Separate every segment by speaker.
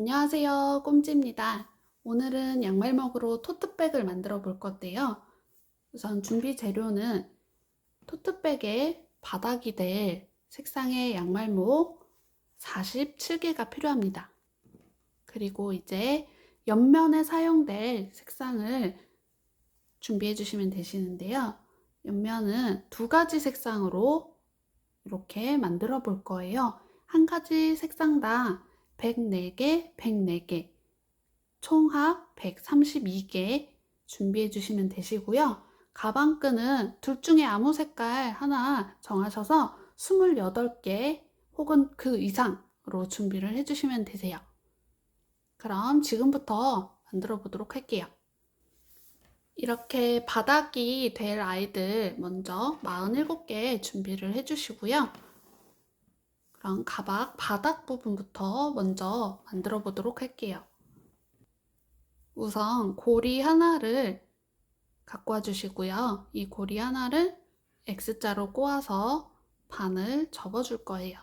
Speaker 1: 안녕하세요. 꼼지입니다. 오늘은 양말목으로 토트백을 만들어 볼 건데요. 우선 준비 재료는 토트백의 바닥이 될 색상의 양말목 47개가 필요합니다. 그리고 이제 옆면에 사용될 색상을 준비해 주시면 되시는데요. 옆면은 두 가지 색상으로 이렇게 만들어 볼 거예요. 한 가지 색상당 104개, 104개, 총합 132개 준비해 주시면 되시고요. 가방끈은 둘 중에 아무 색깔 하나 정하셔서 28개 혹은 그 이상으로 준비를 해 주시면 되세요. 그럼 지금부터 만들어 보도록 할게요. 이렇게 바닥이 될 아이들 먼저 47개 준비를 해 주시고요. 그럼 가방 바닥 부분부터 먼저 만들어 보도록 할게요. 우선 고리 하나를 갖고 와 주시고요. 이 고리 하나를 X자로 꼬아서 반을 접어 줄 거예요.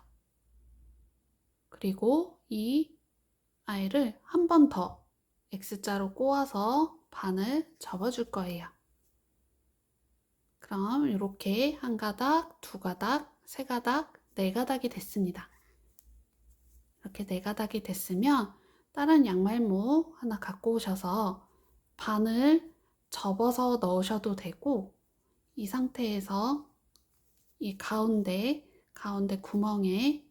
Speaker 1: 그리고 이 아이를 한 번 더 X자로 꼬아서 반을 접어 줄 거예요. 그럼 이렇게 한 가닥, 두 가닥, 세 가닥, 네 가닥이 됐습니다. 이렇게 네 가닥이 됐으면 다른 양말목 하나 갖고 오셔서 반을 접어서 넣으셔도 되고 이 상태에서 이 가운데 가운데 구멍에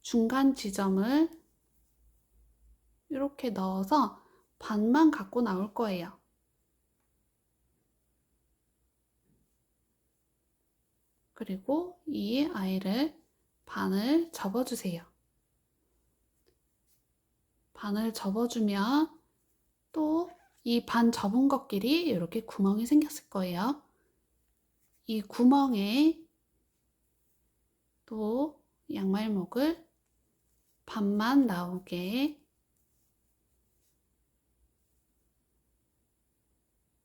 Speaker 1: 중간 지점을 이렇게 넣어서 반만 갖고 나올 거예요. 그리고 이 아이를 반을 접어주세요. 반을 접어주면 또 이 반 접은 것끼리 이렇게 구멍이 생겼을 거예요. 이 구멍에 또 양말목을 반만 나오게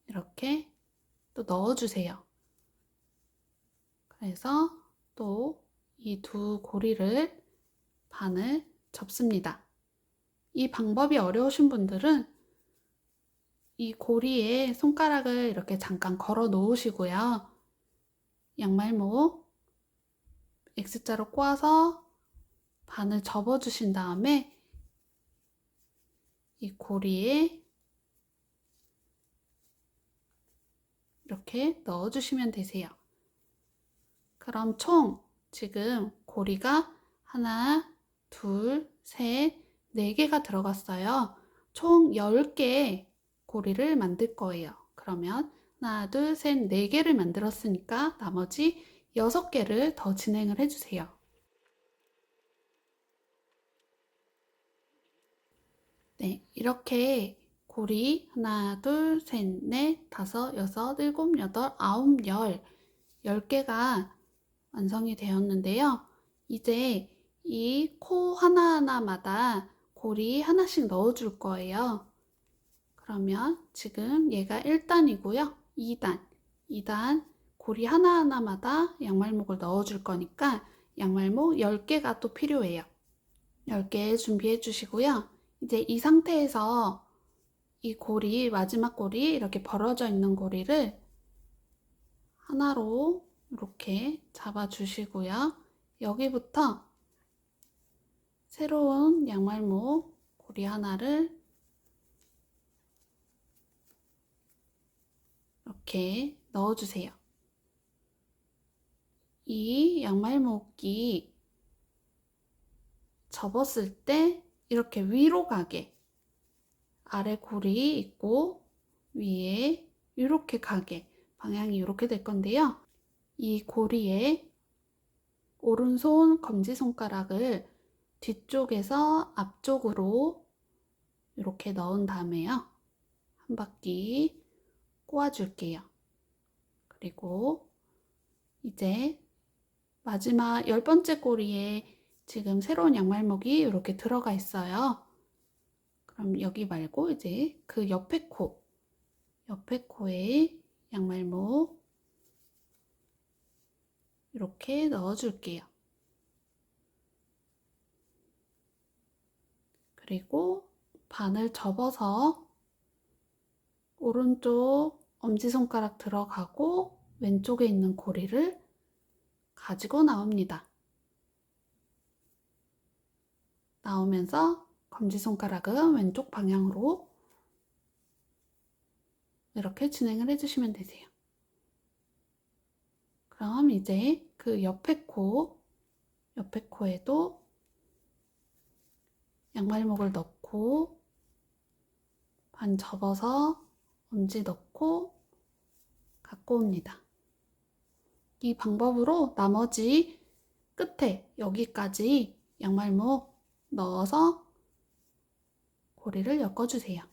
Speaker 1: 이렇게 또 넣어주세요. 그래서 또 이 두 고리를 반을 접습니다. 이 방법이 어려우신 분들은 이 고리에 손가락을 이렇게 잠깐 걸어 놓으시고요. 양말목 X자로 꼬아서 반을 접어 주신 다음에 이 고리에 이렇게 넣어 주시면 되세요. 그럼 총 지금 고리가 하나, 둘, 셋, 네 개가 들어갔어요. 총 10개 고리를 만들 거예요. 그러면 하나, 둘, 셋, 네 개를 만들었으니까 나머지 6개를 더 진행을 해주세요. 네, 이렇게 고리 하나, 둘, 셋, 넷, 다섯, 여섯, 일곱, 여덟, 아홉, 열, 열 개가 완성이 되었는데요. 이제 이 코 하나하나마다 고리 하나씩 넣어줄 거예요. 그러면 지금 얘가 1단이고요. 2단, 2단 고리 하나하나마다 양말목을 넣어줄 거니까 양말목 10개가 또 필요해요. 10개 준비해 주시고요. 이제 이 상태에서 이 고리, 마지막 고리, 이렇게 벌어져 있는 고리를 하나로 이렇게 잡아 주시고요. 여기부터 새로운 양말목 고리 하나를 이렇게 넣어주세요. 이 양말목이 접었을 때 이렇게 위로 가게 아래 고리 있고 위에 이렇게 가게 방향이 이렇게 될 건데요. 이 고리에 오른손 검지손가락을 뒤쪽에서 앞쪽으로 이렇게 넣은 다음에요. 한 바퀴 꼬아줄게요. 그리고 이제 마지막 열 번째 고리에 지금 새로운 양말목이 이렇게 들어가 있어요. 그럼 여기 말고 이제 그 옆에 코, 옆에 코에 양말목 이렇게 넣어줄게요. 그리고 반을 접어서 오른쪽 엄지손가락 들어가고 왼쪽에 있는 고리를 가지고 나옵니다. 나오면서 검지손가락은 왼쪽 방향으로 이렇게 진행을 해주시면 되세요. 그럼 이제 그 옆에 코, 옆에 코에도 양말목을 넣고 반 접어서 엄지 넣고 갖고 옵니다. 이 방법으로 나머지 끝에 여기까지 양말목 넣어서 고리를 엮어주세요.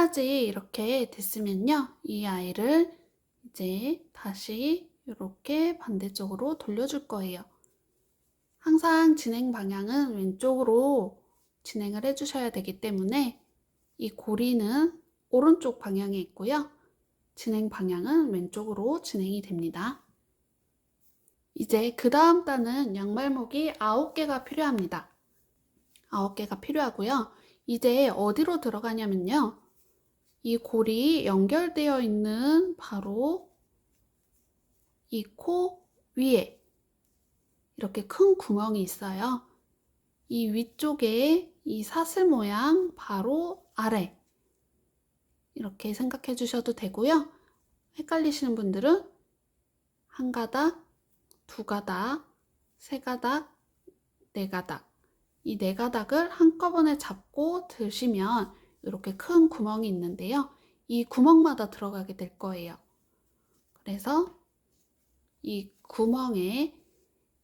Speaker 1: 끝까지 이렇게 됐으면요. 이 아이를 이제 다시 이렇게 반대쪽으로 돌려줄 거예요. 항상 진행 방향은 왼쪽으로 진행을 해주셔야 되기 때문에 이 고리는 오른쪽 방향에 있고요. 진행 방향은 왼쪽으로 진행이 됩니다. 이제 그 다음 단은 양말목이 9개가 필요합니다. 9개가 필요하고요. 이제 어디로 들어가냐면요. 이 골이 연결되어 있는 바로 이 코 위에 이렇게 큰 구멍이 있어요. 이 위쪽에 이 사슬 모양 바로 아래 이렇게 생각해 주셔도 되고요. 헷갈리시는 분들은 한 가닥, 두 가닥, 세 가닥, 네 가닥 이 네 가닥을 한꺼번에 잡고 드시면 이렇게 큰 구멍이 있는데요. 이 구멍마다 들어가게 될 거예요. 그래서 이 구멍에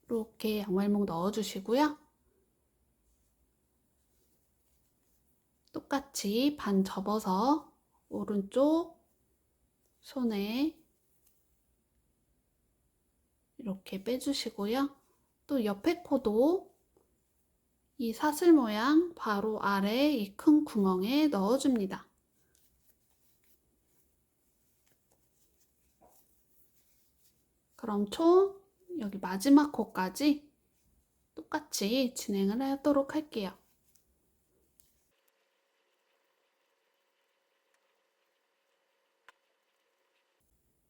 Speaker 1: 이렇게 양말목 넣어주시고요. 똑같이 반 접어서 오른쪽 손에 이렇게 빼주시고요. 또 옆에 코도 이 사슬 모양 바로 아래 이 큰 구멍에 넣어줍니다. 그럼 총 여기 마지막 코까지 똑같이 진행을 하도록 할게요.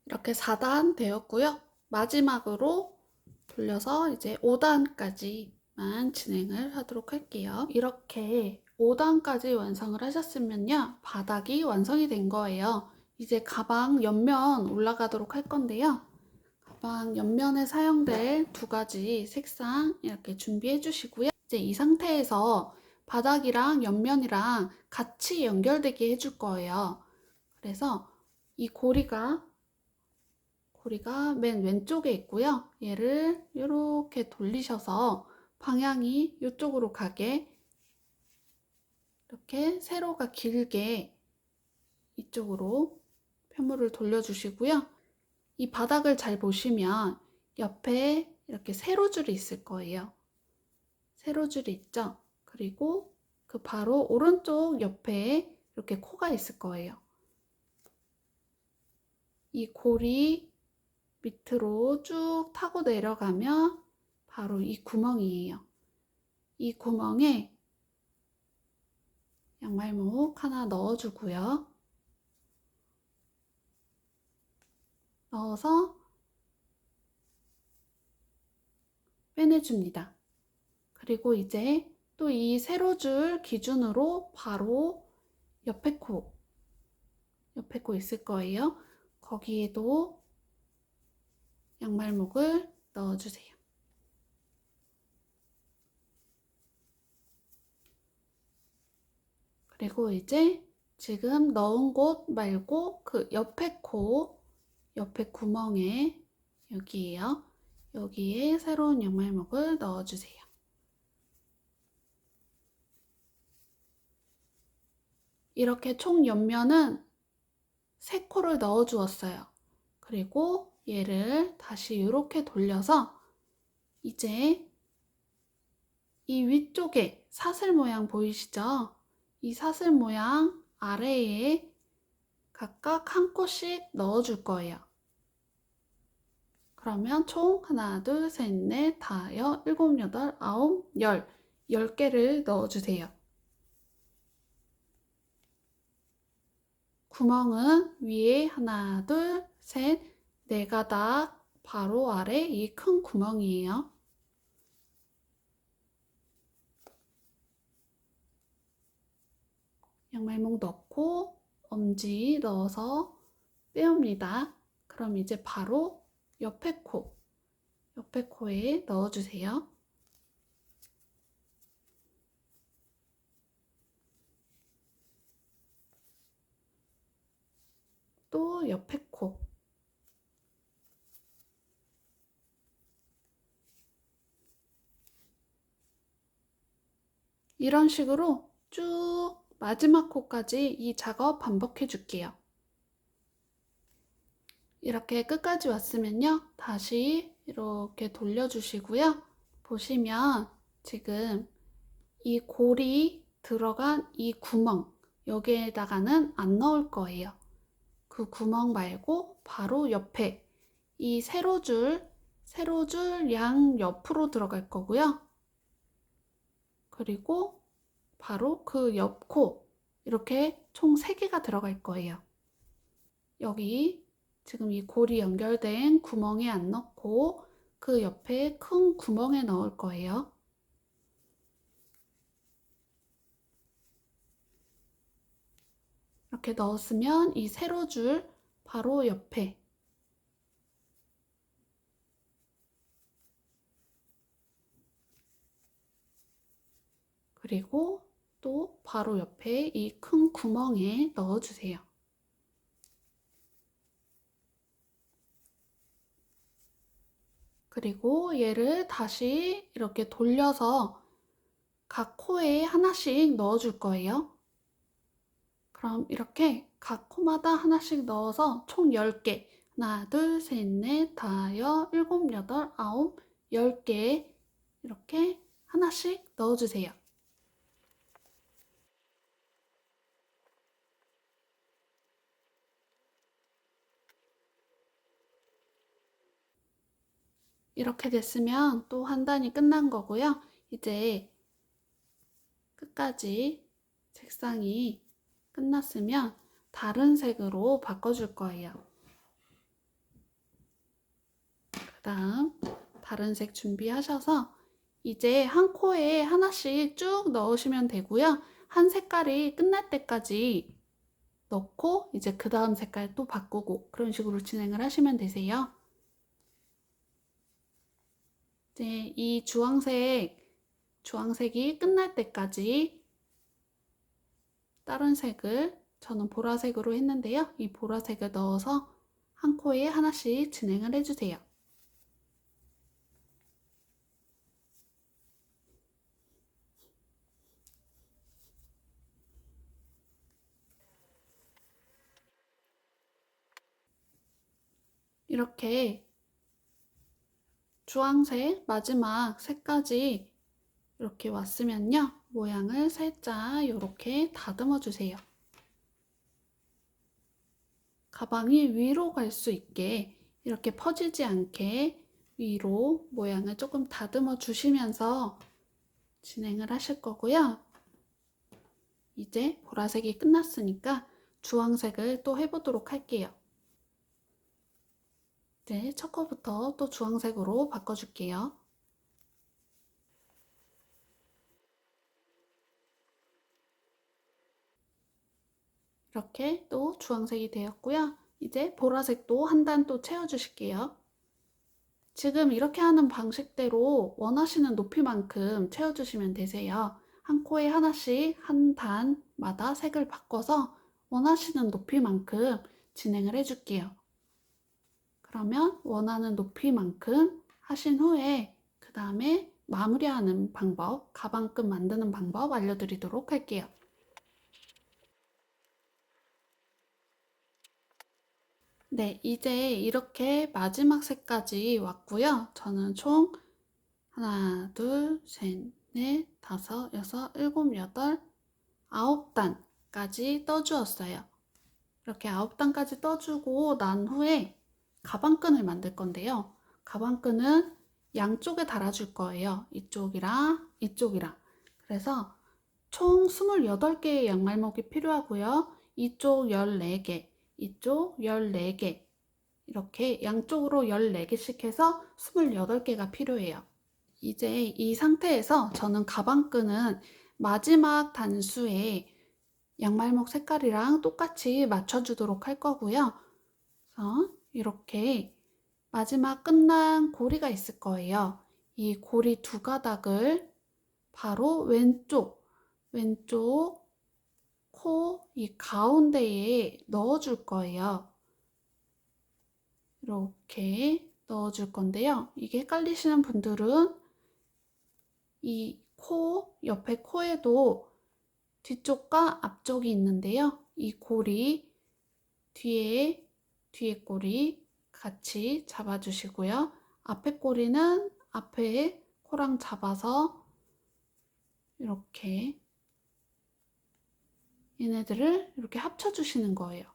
Speaker 1: 이렇게 4단 되었고요. 마지막으로 돌려서 이제 5단까지 만 진행을 하도록 할게요. 이렇게 5단까지 완성을 하셨으면요. 바닥이 완성이 된 거예요. 이제 가방 옆면 올라가도록 할 건데요. 가방 옆면에 사용될 두 가지 색상 이렇게 준비해 주시고요. 이제 이 상태에서 바닥이랑 옆면이랑 같이 연결되게 해줄 거예요. 그래서 이 고리가 고리가 맨 왼쪽에 있고요. 얘를 이렇게 돌리셔서 방향이 이쪽으로 가게 이렇게 세로가 길게 이쪽으로 편물을 돌려주시고요. 이 바닥을 잘 보시면 옆에 이렇게 세로줄이 있을 거예요. 세로줄이 있죠? 그리고 그 바로 오른쪽 옆에 이렇게 코가 있을 거예요. 이 고리 밑으로 쭉 타고 내려가면 바로 이 구멍이에요. 이 구멍에 양말목 하나 넣어주고요. 넣어서 빼내줍니다. 그리고 이제 또 이 세로 줄 기준으로 바로 옆에 코, 옆에 코 있을 거예요. 거기에도 양말목을 넣어주세요. 그리고 이제 지금 넣은 곳 말고 그 옆에 코, 옆에 구멍에 여기에요. 여기에 새로운 양말목을 넣어주세요. 이렇게 총 옆면은 세 코를 넣어 주었어요. 그리고 얘를 다시 이렇게 돌려서 이제 이 위쪽에 사슬 모양 보이시죠? 이 사슬 모양 아래에 각각 한 코씩 넣어 줄 거예요. 그러면 총 하나, 둘, 셋, 넷, 다, 여, 일곱, 여덟, 아홉, 열. 열 개를 넣어주세요. 구멍은 위에 하나, 둘, 셋, 네 가닥 바로 아래 이 큰 구멍이에요. 양말목 넣고 엄지 넣어서 빼옵니다. 그럼 이제 바로 옆에 코, 옆에 코에 넣어주세요. 또 옆에 코. 이런 식으로 쭉 마지막 코까지 이 작업 반복해 줄게요. 이렇게 끝까지 왔으면요. 다시 이렇게 돌려주시고요. 보시면 지금 이 골이 들어간 이 구멍 여기에다가는 안 넣을 거예요. 그 구멍 말고 바로 옆에 이 세로줄 세로줄 양 옆으로 들어갈 거고요. 그리고 바로 그 옆 코 이렇게 총 3개가 들어갈 거예요. 여기 지금 이 골이 연결된 구멍에 안 넣고 그 옆에 큰 구멍에 넣을 거예요. 이렇게 넣었으면 이 세로줄 바로 옆에 그리고 또 바로 옆에 이 큰 구멍에 넣어주세요. 그리고 얘를 다시 이렇게 돌려서 각 코에 하나씩 넣어줄 거예요. 그럼 이렇게 각 코마다 하나씩 넣어서 총 10개. 하나, 둘, 셋, 넷, 다, 여, 일곱, 여덟, 아홉, 열 개. 이렇게 하나씩 넣어주세요. 이렇게 됐으면 또 한 단이 끝난 거고요. 이제 끝까지 색상이 끝났으면 다른 색으로 바꿔줄 거예요. 그 다음 다른 색 준비하셔서 이제 한 코에 하나씩 쭉 넣으시면 되고요. 한 색깔이 끝날 때까지 넣고 이제 그 다음 색깔 또 바꾸고 그런 식으로 진행을 하시면 되세요. 이제 이 주황색, 주황색이 끝날 때까지 다른 색을 저는 보라색으로 했는데요. 이 보라색을 넣어서 한 코에 하나씩 진행을 해주세요. 이렇게 주황색 마지막 색까지 이렇게 왔으면요. 모양을 살짝 이렇게 다듬어 주세요. 가방이 위로 갈 수 있게 이렇게 퍼지지 않게 위로 모양을 조금 다듬어 주시면서 진행을 하실 거고요. 이제 보라색이 끝났으니까 주황색을 또 해보도록 할게요. 이제 첫 코부터 또 주황색으로 바꿔줄게요. 이렇게 또 주황색이 되었고요. 이제 보라색도 한 단 또 채워주실게요. 지금 이렇게 하는 방식대로 원하시는 높이만큼 채워주시면 되세요. 한 코에 하나씩 한 단마다 색을 바꿔서 원하시는 높이만큼 진행을 해줄게요. 그러면 원하는 높이만큼 하신 후에 그 다음에 마무리하는 방법, 가방끈 만드는 방법 알려드리도록 할게요. 네, 이제 이렇게 마지막 색까지 왔고요. 저는 총 하나, 둘, 셋, 넷, 다섯, 여섯, 일곱, 여덟, 아홉 단까지 떠주었어요. 이렇게 아홉 단까지 떠주고 난 후에 가방끈을 만들 건데요. 가방끈은 양쪽에 달아줄 거예요. 이쪽이랑 이쪽이랑. 그래서 총 28개의 양말목이 필요하고요. 이쪽 14개, 이쪽 14개. 이렇게 양쪽으로 14개씩 해서 28개가 필요해요. 이제 이 상태에서 저는 가방끈은 마지막 단수에 양말목 색깔이랑 똑같이 맞춰주도록 할 거고요. 그래서 이렇게 마지막 끝난 고리가 있을 거예요. 이 고리 두 가닥을 바로 왼쪽, 왼쪽 코 이 가운데에 넣어줄 거예요. 이렇게 넣어줄 건데요. 이게 헷갈리시는 분들은 이 코, 옆에 코에도 뒤쪽과 앞쪽이 있는데요. 이 고리 뒤에, 뒤에 꼬리 같이 잡아주시고요. 앞에 꼬리는 앞에 코랑 잡아서 이렇게 얘네들을 이렇게 합쳐주시는 거예요.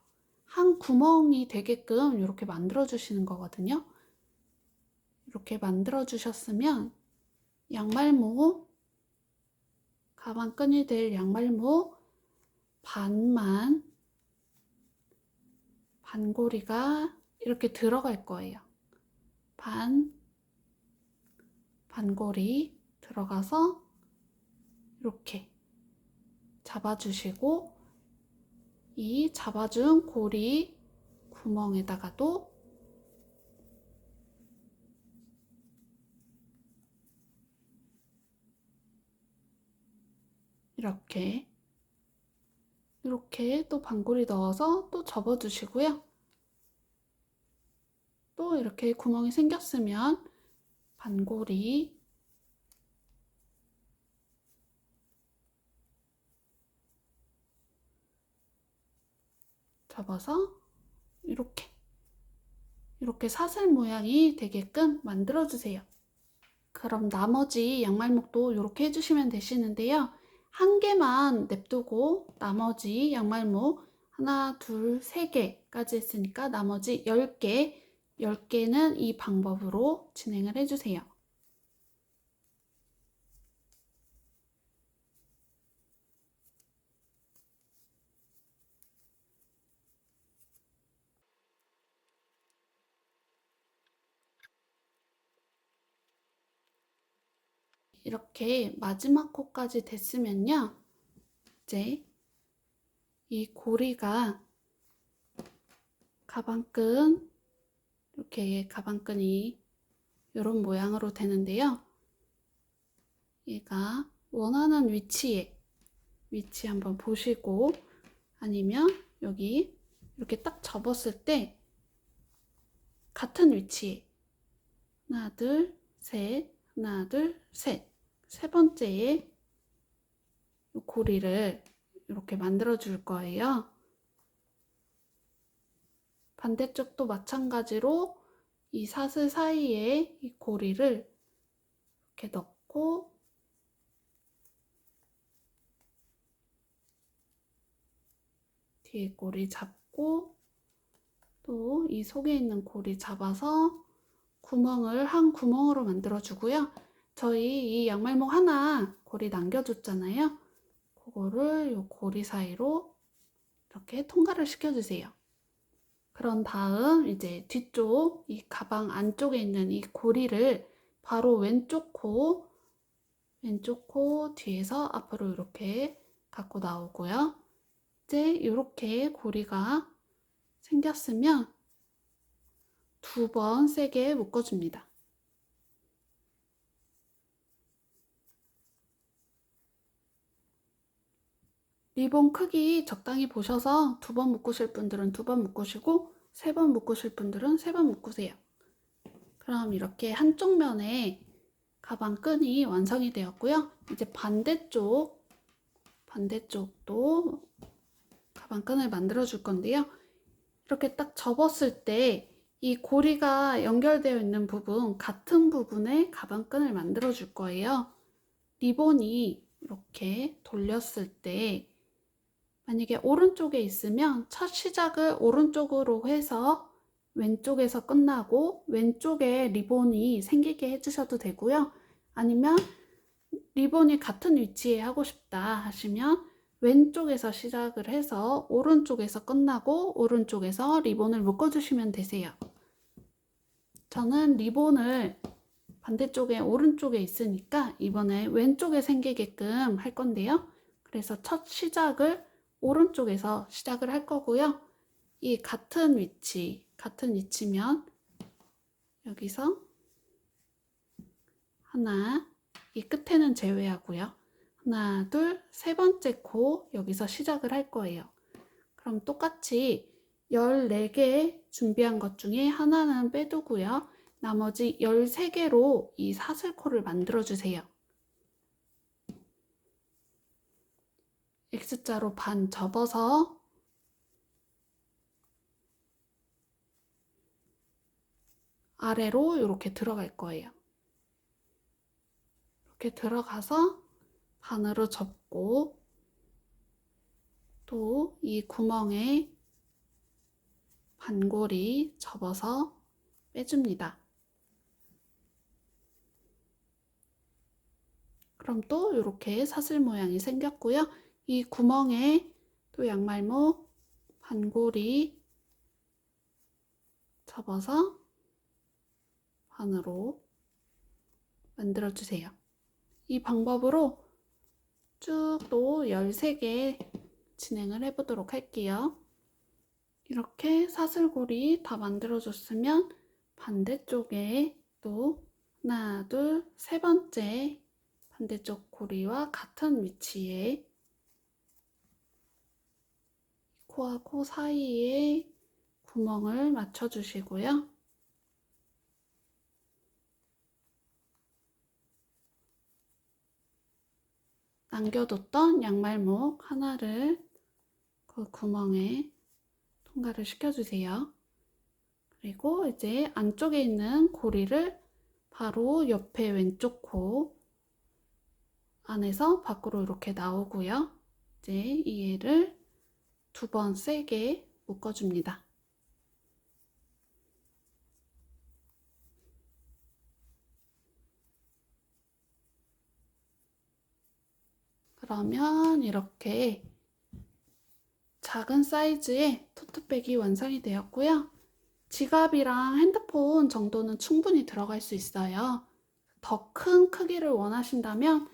Speaker 1: 한 구멍이 되게끔 이렇게 만들어 주시는 거거든요. 이렇게 만들어 주셨으면 양말목 가방 끈이 될 양말목 반만 반고리가 이렇게 들어갈 거예요. 반 반고리 들어가서 이렇게 잡아주시고 이 잡아준 고리 구멍에다가도 이렇게 이렇게 또 반고리 넣어서 또 접어주시고요. 또 이렇게 구멍이 생겼으면 반고리 접어서 이렇게 이렇게 사슬 모양이 되게끔 만들어 주세요. 그럼 나머지 양말목도 이렇게 해주시면 되시는데요. 한 개만 냅두고 나머지 양말목 하나, 둘, 세 개까지 했으니까 나머지 10개, 10개는 이 방법으로 진행을 해주세요. 이렇게 마지막 코까지 됐으면요. 이제 이 고리가 가방끈 이렇게 가방끈이 이런 모양으로 되는데요. 얘가 원하는 위치에 위치 한번 보시고 아니면 여기 이렇게 딱 접었을 때 같은 위치에 하나 둘 셋 하나 둘 셋 세 번째에 이 고리를 이렇게 만들어 줄 거예요. 반대쪽도 마찬가지로 이 사슬 사이에 이 고리를 이렇게 넣고 뒤에 고리 잡고 또 이 속에 있는 고리 잡아서 구멍을 한 구멍으로 만들어 주고요. 저희 이 양말목 하나 고리 남겨줬잖아요. 그거를 이 고리 사이로 이렇게 통과를 시켜주세요. 그런 다음 이제 뒤쪽 이 가방 안쪽에 있는 이 고리를 바로 왼쪽 코 왼쪽 코 뒤에서 앞으로 이렇게 갖고 나오고요. 이제 이렇게 고리가 생겼으면 두 번 세게 묶어줍니다. 리본 크기 적당히 보셔서 두 번 묶으실 분들은 두 번 묶으시고 세 번 묶으실 분들은 세 번 묶으세요. 그럼 이렇게 한쪽 면에 가방 끈이 완성이 되었고요. 이제 반대쪽 반대쪽도 가방 끈을 만들어 줄 건데요. 이렇게 딱 접었을 때 이 고리가 연결되어 있는 부분 같은 부분에 가방 끈을 만들어 줄 거예요. 리본이 이렇게 돌렸을 때 만약에 오른쪽에 있으면 첫 시작을 오른쪽으로 해서 왼쪽에서 끝나고 왼쪽에 리본이 생기게 해주셔도 되고요. 아니면 리본이 같은 위치에 하고 싶다 하시면 왼쪽에서 시작을 해서 오른쪽에서 끝나고 오른쪽에서 리본을 묶어주시면 되세요. 저는 리본을 반대쪽에 오른쪽에 있으니까 이번에 왼쪽에 생기게끔 할 건데요. 그래서 첫 시작을 오른쪽에서 시작을 할 거고요. 이 같은 위치, 같은 위치면 여기서 하나, 이 끝에는 제외하고요. 하나, 둘, 세 번째 코 여기서 시작을 할 거예요. 그럼 똑같이 14개 준비한 것 중에 하나는 빼두고요. 나머지 13개로 이 사슬코를 만들어 주세요. X자로 반 접어서 아래로 이렇게 들어갈 거예요. 이렇게 들어가서 반으로 접고 또 이 구멍에 반골이 접어서 빼줍니다. 그럼 또 이렇게 사슬 모양이 생겼고요. 이 구멍에 또 양말목 반골이 접어서 반으로 만들어 주세요. 이 방법으로 쭉 또 13개 진행을 해 보도록 할게요. 이렇게 사슬고리 다 만들어 줬으면 반대쪽에 또 하나, 둘, 세 번째 반대쪽 고리와 같은 위치에 코와 코 사이에 구멍을 맞춰 주시고요. 남겨뒀던 양말목 하나를 그 구멍에 통과를 시켜주세요. 그리고 이제 안쪽에 있는 고리를 바로 옆에 왼쪽 코 안에서 밖으로 이렇게 나오고요. 이제 이 얘를 두 번 세게 묶어줍니다. 그러면 이렇게 작은 사이즈의 토트백이 완성이 되었고요. 지갑이랑 핸드폰 정도는 충분히 들어갈 수 있어요. 더 큰 크기를 원하신다면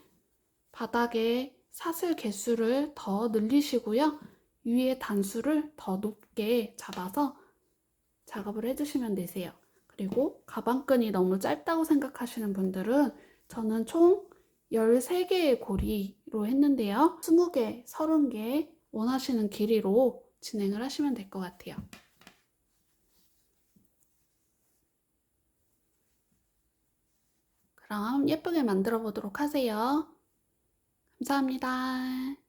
Speaker 1: 바닥에 사슬 개수를 더 늘리시고요. 위에 단수를 더 높게 잡아서 작업을 해주시면 되세요. 그리고 가방끈이 너무 짧다고 생각하시는 분들은 저는 총 13개의 고리로 했는데요. 20개, 30개 원하시는 길이로 진행을 하시면 될 것 같아요. 그럼 예쁘게 만들어 보도록 하세요. 감사합니다.